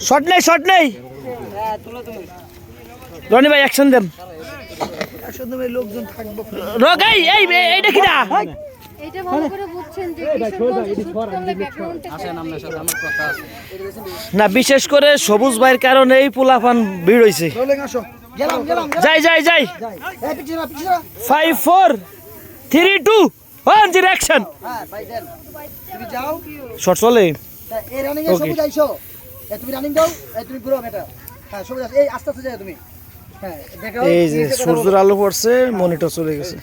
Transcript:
Shot নেই shot নেই রনি ভাই অ্যাকশন দেন। এই এইটা না এটা ভালো করে বুঝছেন যে কিশোরগঞ্জে শুট করলে ব্যাকগ্রাউন্ডে না বিশেষ করে সবুজ ভাইয়ের কারণে এই পোলাপান ভিড় হয়েছে যাই যাই যাই। Five four three two one zero action shot চলে। এই সূর্যের আলো পড়ছে মনিটর চলে গেছে।